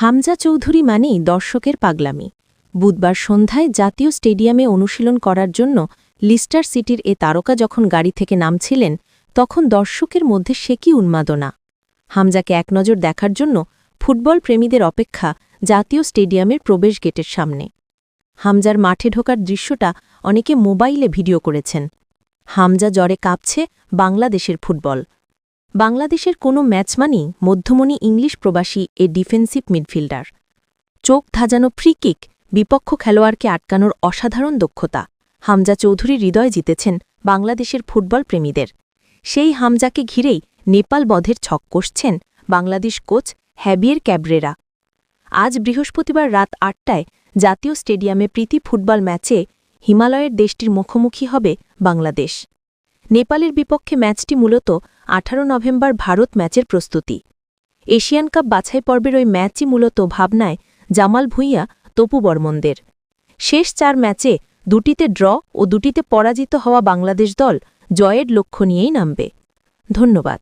হামজা চৌধুরী মানেই দর্শকের পাগলামি। বুধবার সন্ধ্যায় জাতীয় স্টেডিয়ামে অনুশীলন করার জন্য লিস্টার সিটির এ তারকা যখন গাড়ি থেকে নামছিলেন, তখন দর্শকের মধ্যে সে কি উন্মাদনা। হামজাকে এক নজর দেখার জন্য ফুটবল প্রেমীদের অপেক্ষা জাতীয় স্টেডিয়ামের প্রবেশ গেটের সামনে। হামজার মাঠে ঢোকার দৃশ্যটা অনেকে মোবাইলে ভিডিও করেছেন। হামজা জ্বরে কাঁপছে বাংলাদেশের ফুটবল। বাংলাদেশের কোনো ম্যাচমানই মধ্যমণি ইংলিশ প্রবাসী এ ডিফেন্সিভ মিডফিল্ডার। চোখ ধাজানো ফ্রি কিক বিপক্ষ খেলোয়াড়কে আটকানোর অসাধারণ দক্ষতা। হামজা চৌধুরী হৃদয় জিতেছেন বাংলাদেশের ফুটবল প্রেমীদের। সেই হামজাকে ঘিরেই নেপাল বধের ছক কষছেন বাংলাদেশ কোচ হ্যাবিয়ের ক্যাবরেরা। আজ বৃহস্পতিবার রাত আটটায় জাতীয় স্টেডিয়ামে প্রীতি ফুটবল ম্যাচে হিমালয়ের দেশটির মুখোমুখি হবে বাংলাদেশ। নেপালের বিপক্ষে ম্যাচটি মূলত আঠারো নভেম্বর ভারত ম্যাচের প্রস্তুতি। এশিয়ান কাপ বাছাই পর্বের ওই ম্যাচই মূলত ভাবনায় জামাল ভুঁইয়া, তপু বর্মনদের। শেষ চার ম্যাচে দুটিতে ড্র ও দুটিতে পরাজিত হওয়া বাংলাদেশ দল জয়ের লক্ষ্য নিয়েই নামবে। ধন্যবাদ।